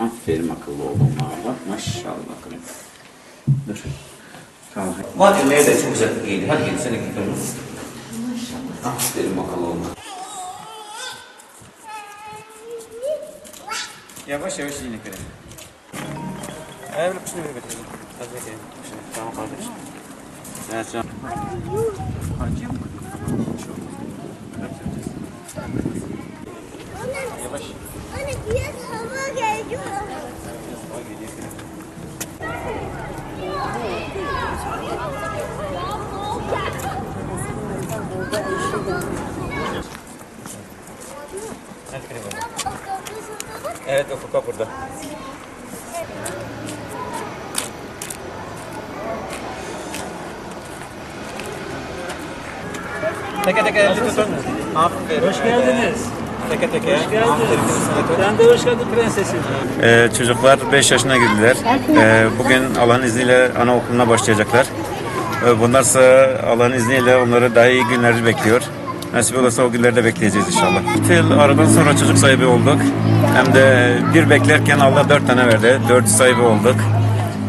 Aferin akıllı oğlum bak maşallah. Dur. Tamam. Hadi Leyla de çok güzel giydi. Hadi gel seni gidelim. Aferin akıllı oğlum. Yavaş yavaş yine kırın. Evet, şunu bir götürelim. Hadi. Şunu, Tamam kardeşim. Evet, tamam. Acıyor mu? Yavaş. Evet, Ufuk burada. Teke teke elini tutun. Aferin. Hoş geldiniz. Teke teke. Hoş geldiniz. Ben de hoş geldin prensesim. Ee, çocuklar 5 yaşına girdiler. Ee, bugün Allah'ın izniyle anaokuluna başlayacaklar. Ee, sonra Allah'ın izniyle onları daha iyi günler bekliyor. Nasip olursa o günleri de bekleyeceğiz inşallah. İki aradan sonra çocuk sahibi olduk. Hem de bir beklerken Allah dört tane verdi. Dört sahibi olduk.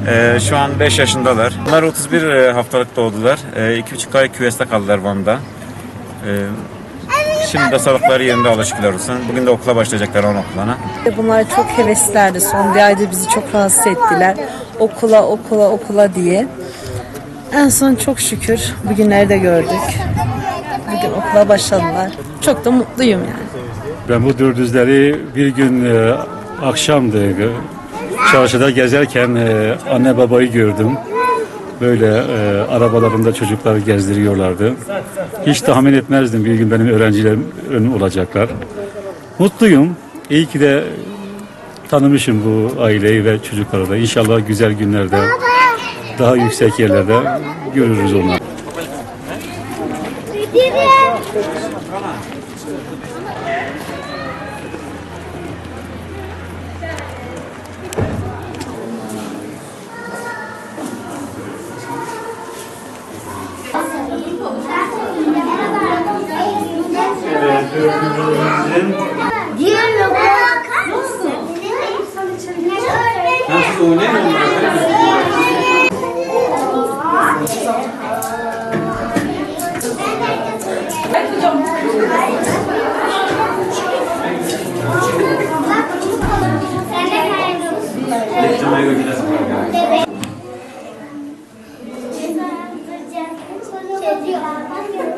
Ee, şu an 5 yaşındalar. Bunlar 31 e, haftalık doğdular. 2,5 ay küveste kaldılar Van'da. Ee, şimdi de sağlıkları yerinde alışıklar olsun. Bugün de okula başlayacaklar anaokuluna. Bunlar çok heveslerdi. Son bir ayda bizi çok rahatsız ettiler. Okula, okula, okula diye. En son çok şükür bugünleri de gördük. Bugün okula başladılar. Çok da mutluyum yani. Ben bu dürdüzleri bir gün e, akşamdı çarşıda gezerken e, anne babayı gördüm. Böyle e, arabalarında çocukları gezdiriyorlardı. Hiç tahmin etmezdim bir gün benim öğrencilerim önüm olacaklar. Mutluyum. İyi ki de tanımışım bu aileyi ve çocukları da. İnşallah güzel günlerde daha yüksek yerlerde görürüz onları. Diğer logo bakar mısın? Tamam Thank you.